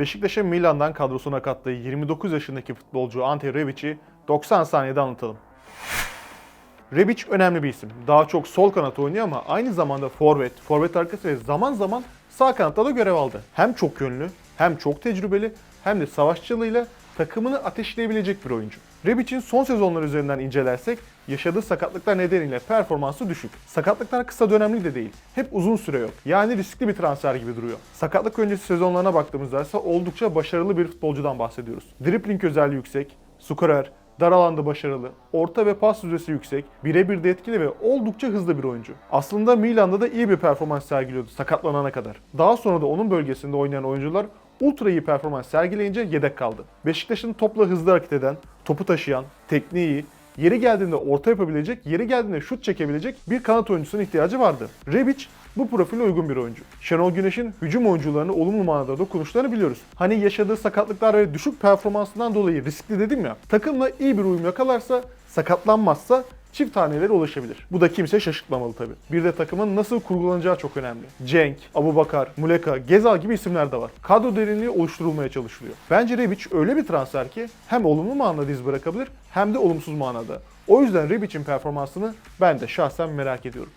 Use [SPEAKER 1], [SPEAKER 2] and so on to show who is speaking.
[SPEAKER 1] Beşiktaş'ın Milan'dan kadrosuna kattığı 29 yaşındaki futbolcu Ante Rebic'i 90 saniyede anlatalım. Rebic önemli bir isim. Daha çok sol kanat oynuyor ama aynı zamanda forvet, forvet arkası ve zaman zaman sağ kanatta da görev aldı. Hem çok yönlü, hem çok tecrübeli, hem de savaşçılığıyla takımını ateşleyebilecek bir oyuncu. Rebic'in son sezonları üzerinden incelersek yaşadığı sakatlıklar nedeniyle performansı düşük. Sakatlıklar kısa dönemli de değil. Hep uzun süre yok. Yani riskli bir transfer gibi duruyor. Sakatlık öncesi sezonlarına baktığımızda ise oldukça başarılı bir futbolcudan bahsediyoruz. Dribbling özelliği yüksek, skorer, dar alanda başarılı, orta ve pas yüzdesi yüksek, birebir de etkili ve oldukça hızlı bir oyuncu. Aslında Milan'da da iyi bir performans sergiliyordu sakatlanana kadar. Daha sonra da onun bölgesinde oynayan oyuncular ultra iyi performans sergileyince yedek kaldı. Beşiktaş'ın topla hızlı hareket eden, topu taşıyan, tekniği yeri geldiğinde orta yapabilecek, yeri geldiğinde şut çekebilecek bir kanat oyuncusunun ihtiyacı vardı. Rebic bu profile uygun bir oyuncu. Şenol Güneş'in hücum oyuncularını olumlu manada dokunuşlarını biliyoruz. Hani yaşadığı sakatlıklar ve düşük performansından dolayı riskli dedim ya. Takımla iyi bir uyum yakalarsa, sakatlanmazsa çift tanelere ulaşabilir. Bu da kimse şaşırtmamalı tabii. Bir de takımın nasıl kurgulanacağı çok önemli. Cenk, Abubakar, Muleka, Gezal gibi isimler de var. Kadro derinliği oluşturulmaya çalışılıyor. Bence Rebic öyle bir transfer ki hem olumlu manada iz bırakabilir hem de olumsuz manada. O yüzden Rebic'in performansını ben de şahsen merak ediyorum.